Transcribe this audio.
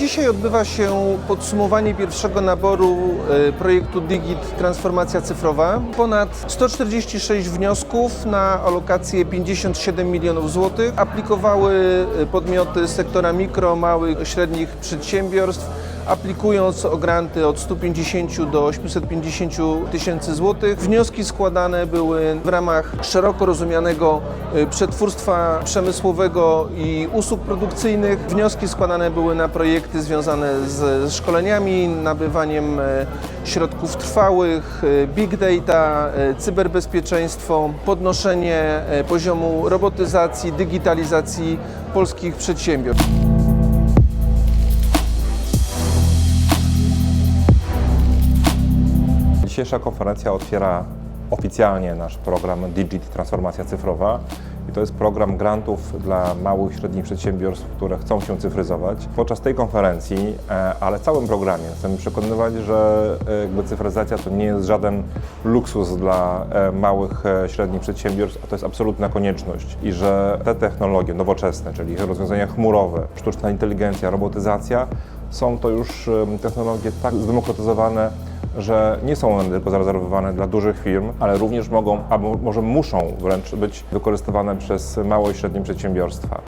Dzisiaj odbywa się podsumowanie pierwszego naboru e, projektu Digit Transformacja Cyfrowa. Ponad 146 wniosków na alokację 57 milionów złotych aplikowały e, podmioty sektora mikro, małych, średnich przedsiębiorstw aplikując o granty od 150 do 850 tysięcy złotych. Wnioski składane były w ramach szeroko rozumianego y, przetwórstwa przemysłowego i usług produkcyjnych. Wnioski składane były na projekty związane z szkoleniami, nabywaniem e, środków trwałych, e, big data, cyberbezpieczeństwo, podnoszenie poziomu robotyzacji, digitalizacji polskich przedsiębiorstw. Dzisiejsza konferencja otwiera oficjalnie nasz program Digit Transformacja Cyfrowa. I to jest program grantów dla małych i średnich przedsiębiorstw, które chcą się cyfryzować. Podczas tej konferencji, e, ale całym programie, chcemy przekonywać, że e, jakby cyfryzacja to nie jest żaden luksus dla e, małych, e, średnich przedsiębiorstw, a to jest absolutna konieczność. I że te technologie nowoczesne, czyli rozwiązania chmurowe, sztuczna inteligencja, robotyzacja, są to już technologie tak zdemokratyzowane, że nie są one tylko zarezerwowane dla dużych firm, ale również mogą, albo może muszą wręcz być wykorzystywane przez małe i średnie przedsiębiorstwa.